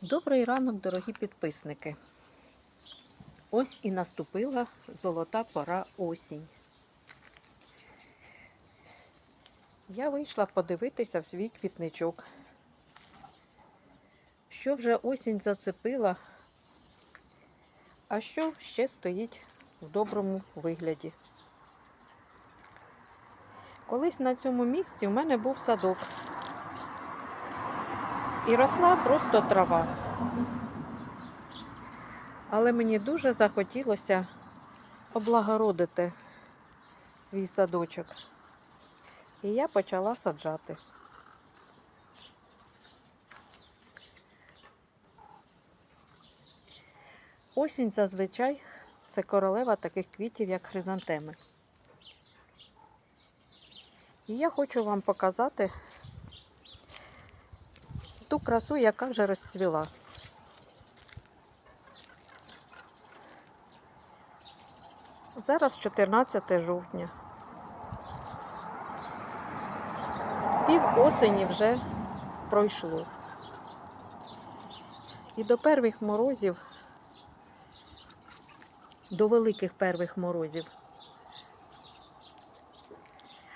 Добрий ранок, дорогі підписники. Ось і наступила золота пора осінь. Я вийшла подивитися в свій квітничок. Що вже осінь зацепила, а що ще стоїть в доброму вигляді. Колись на цьому місці в мене був садок. І росла просто трава. Але мені дуже захотілося облагородити свій садочок. І я почала саджати. Осінь зазвичай це королева таких квітів, як хризантеми. І я хочу вам показати ту красу, яка вже розцвіла. Зараз 14 жовтня. Пів осені вже пройшло. І до перших морозів, до великих перших морозів,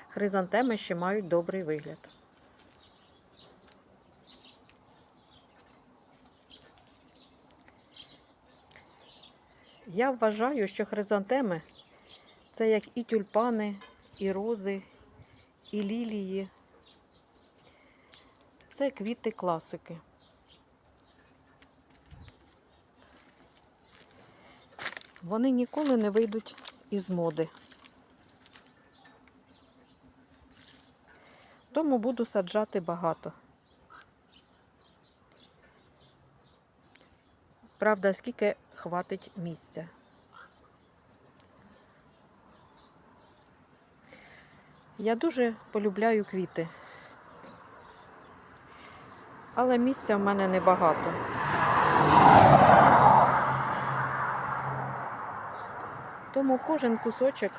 хризантеми ще мають добрий вигляд. Я вважаю, що хризантеми це як і тюльпани, і рози, і лілії. Це квіти класики. Вони ніколи не вийдуть із моди. Тому буду саджати багато. Правда, скільки хватить місця. Я дуже полюбляю квіти. Але місця в мене небагато. Тому кожен кусочок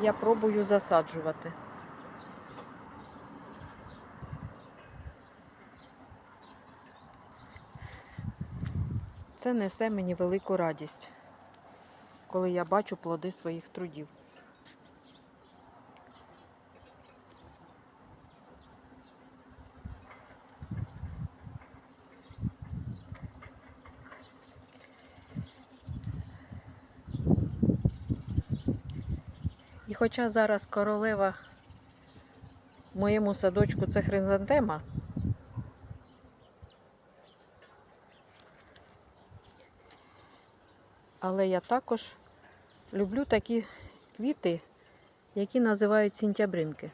я пробую засаджувати. Це несе мені велику радість, коли я бачу плоди своїх трудів. І хоча зараз королева в моєму садочку це хризантема, але я також люблю такі квіти, які називають сінтябринки.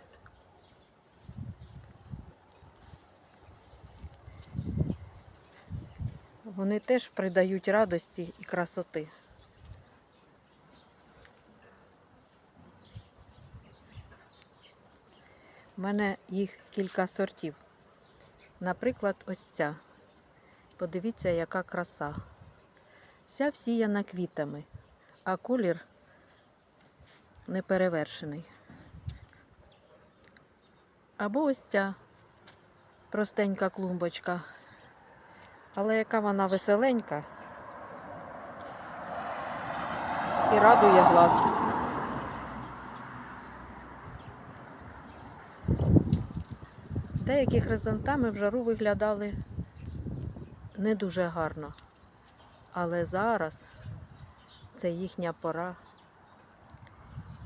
Вони теж придають радості і красоти. У мене їх кілька сортів. Наприклад, ось ця. Подивіться, яка краса. Вся всіяна квітами, а колір неперевершений. Або ось ця простенька клумбочка. Але яка вона веселенька і радує глаз. Деякі хризантами в жару виглядали не дуже гарно. Але зараз це їхня пора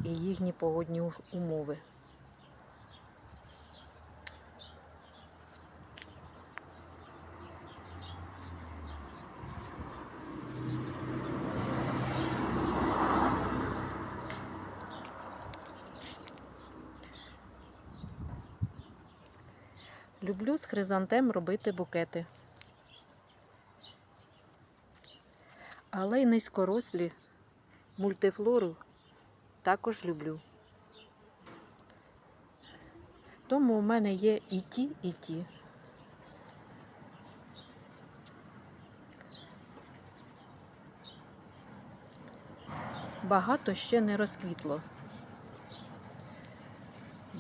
і їхні погодні умови. Люблю з хризантем робити букети. Але й низькорослі мультифлору також люблю. Тому у мене є і ті, і ті. Багато ще не розквітло,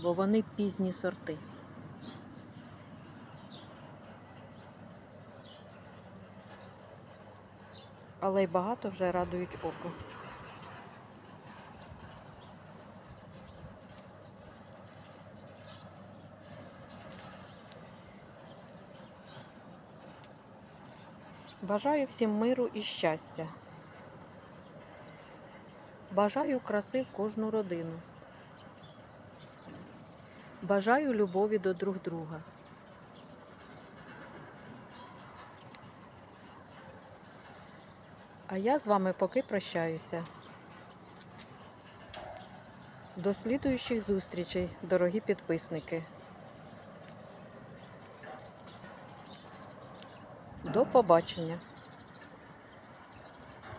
бо вони пізні сорти. Але й багато вже радують око. Бажаю всім миру і щастя. Бажаю краси в кожну родину. Бажаю любові до друг друга. А я з вами поки прощаюся. До слідуючих зустрічей, дорогі підписники. До побачення!